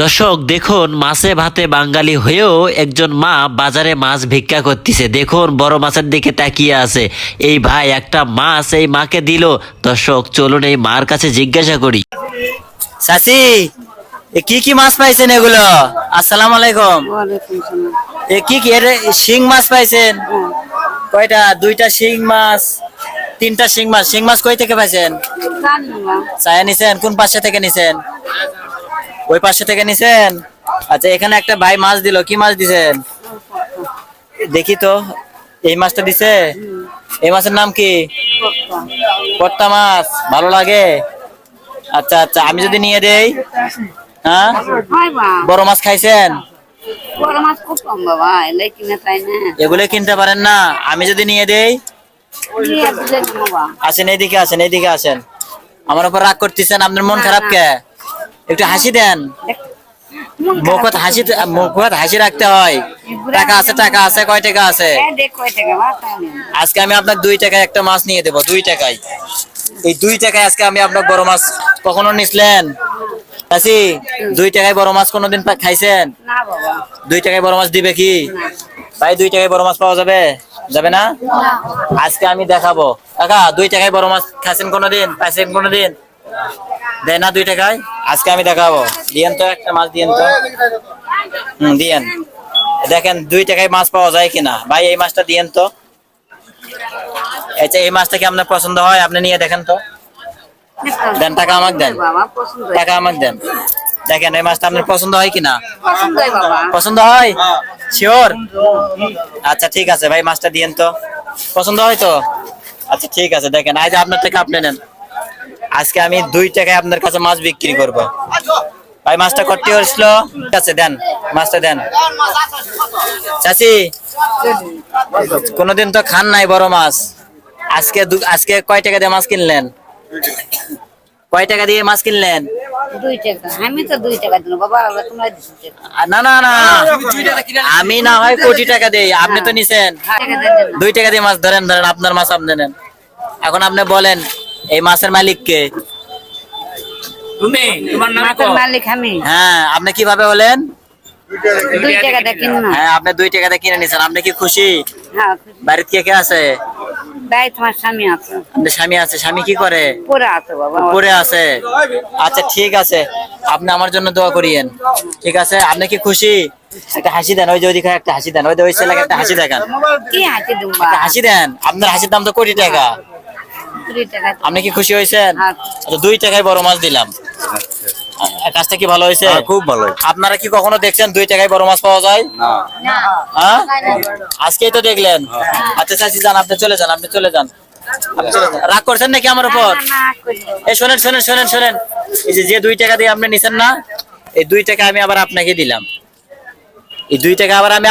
দর্শক দেখুন মাছে ভাতে বাঙালি হয়েও একজন মা বাজারে মাছ ভিক্ষা করতেছে। দেখুন বড় মাছের দিকে তাকিয়ে আছে। এই ভাই একটা মাছ এই মাকে দিল। দর্শক চলুন এই মার কাছে জিজ্ঞাসা করি। চাচি এ কি কি মাছ পাইছেন এগুলো? আসসালামু আলাইকুম। এ কি কি এর শিং মাছ পাইছেন? কয়টা? দুইটা শিং মাছ তিনটা শিং মাছ। শিং মাছ কই থেকে পাইছেন? জানি না। নিছেন? কোন পাশে থেকে নিছেন? ওই পাশে থেকে নিছেন? আচ্ছা এখানে একটা ভাই মাছ দিল। কি মাছ দিছেন? দেখি তো। এই মাছটা দিছে? এই মাছের নাম কি? পট্টা মাছ। ভালো লাগে? আচ্ছা আচ্ছা আমি যদি নিয়ে দেই। হ্যাঁ? বড় মাছ খাইছেন? এগুলো কিনতে পারেন না। আমি যদি নিয়ে দেই। আসেন এইদিকে আসেন এইদিকে আসেন। আমার উপর রাগ করতেছেন আপনার মন খারাপ কে? একটু হাসি দেন। মুখত হাসি মুখত হাসি রাখতে হয়। টাকা আছে টাকা আছে কয় টাকা আছে? না। আজকে আমি আপনার দুই টাকায় একটা মাছ নিয়ে দেবো দুই টাকায়। এই দুই টাকায় আজকে আমি আপনার বড় মাছ কখনো নিছিলেন? আসি দুই টাকায় বড় মাছ কোনোদিন খাইছেন? দুই টাকায় বড় মাছ দিবে কি? ভাই দুই টাকায় বড় মাছ পাওয়া যাবে? যাবে না। আজকে আমি দেখাবো। কাকা দুই টাকায় বড় মাছ খাইছেন কোনোদিন? পাইছেন কোনোদিন? দেয় না দুই টাকায়? আজকে আমি দেখাবো। দিয়েন তো একটা মাছ দিয়েন তো। হম দিয়েন। দেখেন দুই টাকায় মাছ পাওয়া যায় কিনা। ভাই এই মাছটা দিয়েন তো। আচ্ছা এই মাছটা কি আপনার পছন্দ হয়? আপনি নিয়ে দেখেন তো। দেন টাকা আমাকে দেন। টাকা আমাকে দেন। দেখেন এই মাছটা আপনার পছন্দ হয় কিনা? পছন্দ হয় পছন্দ হয়? শিওর? আচ্ছা ঠিক আছে। ভাই মাছটা দিয়েন তো। পছন্দ হয় তো? আচ্ছা ঠিক আছে। দেখেন আজ আপনার থেকে আপনি নেন। আজকে আমি দুই টাকায় আপনার কাছে মাছ বিক্রি করব। ভাই মাছটা করতে হয়েছিল? আছে দেন মাছটা দেন। চাচি কোনোদিন তো খান নাই বড় মাছ। আজকে আজকে কয় টাকা দিয়ে মাছ কিনলেন? কয় টাকা দিয়ে মাছ কিনলেন? না না না। আমি না হয় কোটি টাকা দেই। আপনি তো নিছেন। দেন দুই টাকা দিয়ে মাছ ধরেন ধরেন আপনার মাছ আপনি নেন। এখন আপনি বলেন এই মাছের মালিক কে মাছের মালিক আমি। হ্যাঁ আপনি কীভাবে বলেন দুই টাকা দিয়ে কিন হ্যাঁ আপনি দুই কিনে নিছেন আপনি কি খুশি? হ্যাঁ বাড়িতে কে কে আছে? তাই তোমার স্বামী আছে। আপনার স্বামী আছে? স্বামী কি করে? পরে আছে বাবা। পরে আছে? আচ্ছা ঠিক আছে। আপনি আমার জন্য দোয়া করিয়েন। ঠিক আছে? আপনি কি খুশি? একটা হাসি দেন। ওই যে ওইদিকে একটা হাসি দেন। ওই যে ওই ছেলেকে একটা হাসি দেখান। কি হাসি দেন। আপনার হাসির দাম তো কোটি টাকা। আপনি কি খুশি হয়েছেন? আচ্ছা। আচ্ছা, দুই টাকায় বড় মাছ দিলাম। কাজটা কি ভালো হয়েছে? খুব ভালো আপনারা কি কখনো দেখছেন দুই টাকায় বড় মাছ পাওয়া যায়? হ্যাঁ? আজকেই তো দেখলেন। আচ্ছা চাচি যান আপনি চলে যান আপনি চলে যান। আপনি চলে যান। রাগ করছেন নাকি আমার উপর? এই শোনেন শোনেন শোনেন শোনেন। এই যে যে দুই টাকা দিয়ে আপনি নিছেন না এই দুই টাকা আমি আবার আপনাকে দিলাম। এই দুই টাকা আবার আমি